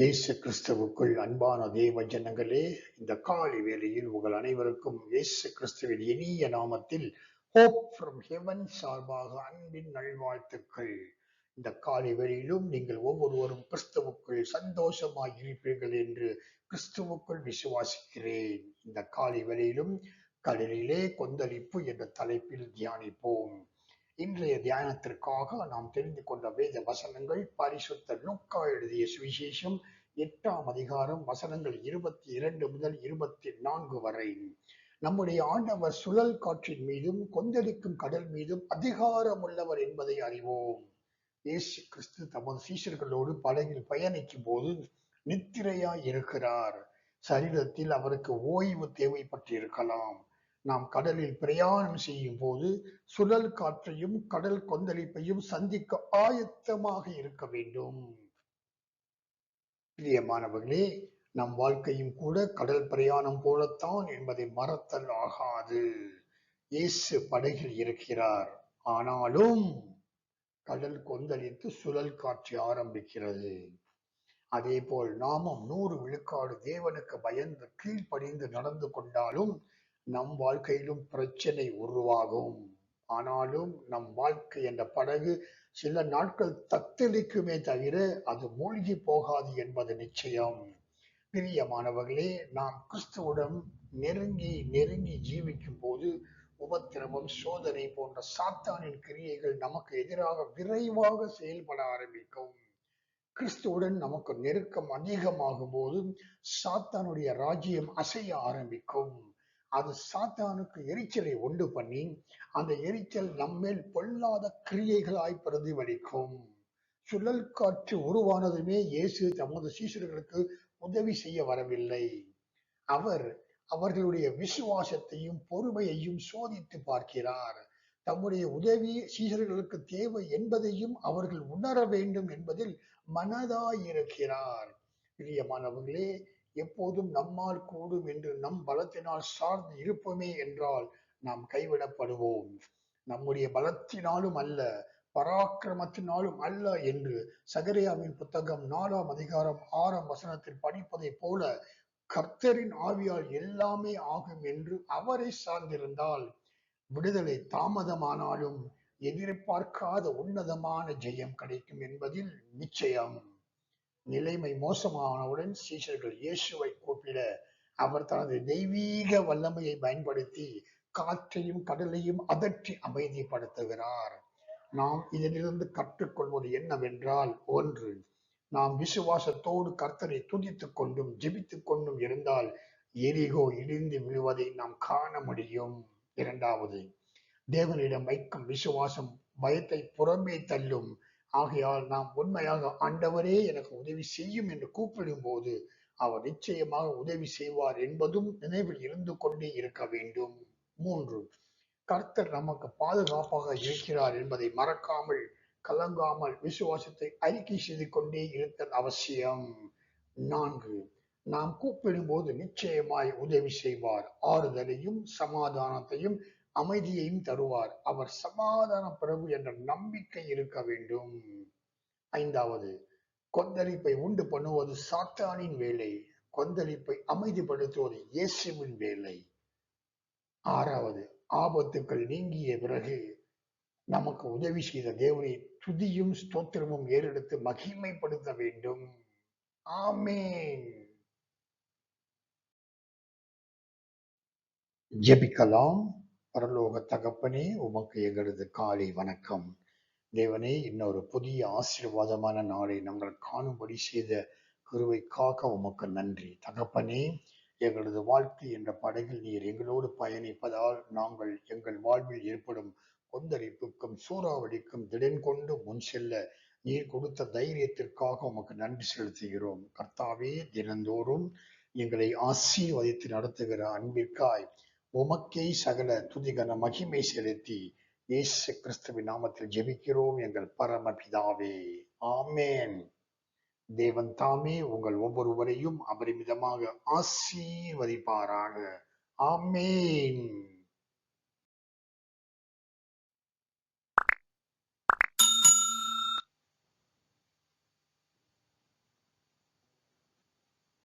இயேசு கிறிஸ்துவுக்குள் அன்பான தேவ ஜனங்களே இந்த காலை வேளையில் உங்கள் அனைவருக்கும் இயேசு கிறிஸ்துவின் இனிய நாமத்தில் ஹோப் ஃப்ரம் ஹெவன் சார்பாக அன்பின் நல்வாழ்த்துக்கள். இந்த காலை வேளையிலும் நீங்கள் ஒவ்வொருவரும் கிறிஸ்துவுக்குள் சந்தோஷமாக இருப்பீர்கள் என்று கிறிஸ்துவுக்குள் விசுவாசிக்கிறேன். இந்த காலை வேளையிலும் கடலிலே கொந்தளிப்பு என்ற தலைப்பில் தியானிப்போம். இன்றைய தியானத்திற்காக நாம் தெரிந்து கொண்ட வேத வசனங்கள் பரிசுத்த லூக்கா எழுதிய சுவிசேஷம் எட்டாம் அதிகாரம் வசனங்கள் இருபத்தி இரண்டு முதல் இருபத்தி நான்கு வரை. நம்முடைய ஆண்டவர் சுழல் காற்றின் மீதும் கொந்தளிக்கும் கடல் மீதும் அதிகாரம் உள்ளவர் என்பதை அறிவோம். இயேசு கிறிஸ்து தமது சீஷர்களோடு படகில் பயணிக்கும் போது நித்திரையாய் இருக்கிறார். சரீரத்தில் அவருக்கு ஓய்வு தேவைப்பட்டிருக்கலாம். நாம் கடலில் பிரயாணம் செய்யும் போது சுழல் காற்றையும் கடல் கொந்தளிப்பையும் சந்திக்க ஆயத்தமாக இருக்க வேண்டும். பிரியமானவர்களே நம் வாழ்க்கையும் கூட கடல் பிரயாணம் போலத்தான் என்பதை மறத்தல் ஆகாது. இயேசு படகில் இருக்கிறார். ஆனாலும் கடல் கொந்தளித்து சுழல் காற்று ஆரம்பிக்கிறது. அதே போல் நாமும் நூறு விழுக்காடு தேவனுக்கு பயந்து கீழ்ப்படிந்து நடந்து கொண்டாலும் நம் வாழ்க்கையிலும் பிரச்சனை உருவாகும். ஆனாலும் நம் வாழ்க்கை என்ற படகு சில நாட்கள் தத்தளிக்குமே தவிர அது மூழ்கி போகாது என்பது நிச்சயம். பிரியமானவர்களே நாம் கிறிஸ்துவுடன் நெருங்கி நெருங்கி ஜீவிக்கும் போது உபத்திரவம் சோதனை போன்ற சாத்தானின் கிரியைகள் நமக்கு எதிராக விரைவாக செயல்பட ஆரம்பிக்கும். கிறிஸ்துவுடன் நமக்கு நெருக்கம் அதிகமாகும் போது சாத்தானுடைய ராஜ்யம் அசைய ஆரம்பிக்கும். அது சாத்தானுக்கு எரிச்சலை உண்டு பண்ணி அந்த எரிச்சல் நம்மேல் பொல்லாத கிரியைகளாய் பிரதிபலிக்கும். சுழல் காற்று உருவானதுமே இயேசு தமது சீசர்களுக்கு உதவி செய்ய வரவில்லை. அவர் அவர்களுடைய விசுவாசத்தையும் பொறுமையையும் சோதித்து பார்க்கிறார். தம்முடைய உதவி சீசர்களுக்கு தேவை என்பதையும் அவர்கள் உணர வேண்டும் என்பதில் மனதாயிருக்கிறார். பிரியமானவர்களே எப்போதும் நம்மால் கூடும் என்று நம் பலத்தினால் சார்ந்து இருப்போமே என்றால் நாம் கைவிடப்படுவோம். நம்முடைய பலத்தினாலும் அல்ல பராக்கிரமத்தினாலும் அல்ல என்று சகரியாவின் புத்தகம் நாலாம் அதிகாரம் ஆறாம் வசனத்தில் படிப்பதை போல கர்த்தரின் ஆவியால் எல்லாமே ஆகும் என்று அவரை சார்ந்திருந்தால் விடுதலை தாமதமானாலும் எதிர்பார்க்காத உன்னதமான ஜெயம் கிடைக்கும் என்பதில் நிச்சயம். நிலைமை மோசமானவுடன் சீஷர்கள் இயேசுவை கூப்பிட அவர் தனது தெய்வீக வல்லமையை பயன்படுத்தி காற்றையும் கடலையும் அதற்றி அமைதிப்படுத்துகிறார். நாம் இதிலிருந்து கற்றுக்கொள்வது என்னவென்றால் ஒன்று நாம் விசுவாசத்தோடு கர்த்தரை துதித்துக் கொண்டும் ஜெபித்துக் கொண்டும் இருந்தால் எரிகோ இடிந்து விழுவதை நாம் காண முடியும். இரண்டாவது தேவனிடம் வைக்கும் விசுவாசம் பயத்தை புறமே தள்ளும் ஆகையால் நாம் உண்மையாக ஆண்டவரே எனக்கு உதவி செய்யும் என்று கூப்பிடும் போது அவர் நிச்சயமாக உதவி செய்வார் என்பதும் நினைவில் இருந்து கொண்டே இருக்க வேண்டும். மூன்று கர்த்தர் நமக்கு பாதுகாப்பாக இருக்கிறார் என்பதை மறக்காமல் கலங்காமல் விசுவாசத்தை அறிக்கை செய்து கொண்டே இருத்தல் அவசியம். நான்கு நாம் கூப்பிடும் போது நிச்சயமாய் உதவி செய்வார். ஆறுதலையும் சமாதானத்தையும் அமைதியையும் தருவார். அவர் சமாதான பிரபு என்ற நம்பிக்கை இருக்க வேண்டும். ஐந்தாவது கொந்தளிப்பை உண்டு பண்ணுவது சாத்தானின் வேலை. கொந்தளிப்பை அமைதிப்படுத்துவது இயேசுவின் வேலை. ஆறாவது ஆபத்துக்கள் நீங்கிய பிறகு நமக்கு உதவி செய்த தேவனை துதியும் ஸ்தோத்திரமும் ஏறெடுத்து மகிமைப்படுத்த வேண்டும். ஆமேன். ஜெபிக்கலாம். பரலோக தகப்பனே உமக்கு எங்களது காலை வணக்கம். தேவனே இன்னொரு புதிய ஆசீர்வாதமான நாளை நாங்கள் காணும்படி செய்த குருவைக்காக உமக்கு நன்றி. தகப்பனே எங்களது வாழ்க்கை என்ற படகில் நீர் எங்களோடு பயணிப்பதால் நாங்கள் எங்கள் வாழ்வில் ஏற்படும் கொந்தளிப்புக்கும் சூறாவளிக்கும் திடன் கொண்டு முன் செல்ல நீர் கொடுத்த தைரியத்திற்காக உமக்கு நன்றி செலுத்துகிறோம். கர்த்தாவே தினந்தோறும் எங்களை ஆசீர்வதித்து நடத்துகிற அன்பிற்காய் உமக்கே சகல துதிகன மகிமை செலுத்தி இயேசு கிறிஸ்துவின் நாமத்தில் ஜெபிக்கிறோம் எங்கள் பரம பிதாவே ஆமேன். தேவன் தாமே உங்கள் ஒவ்வொருவரையும் அபரிமிதமாக ஆசீர்வதிப்பாராக. ஆமேன்.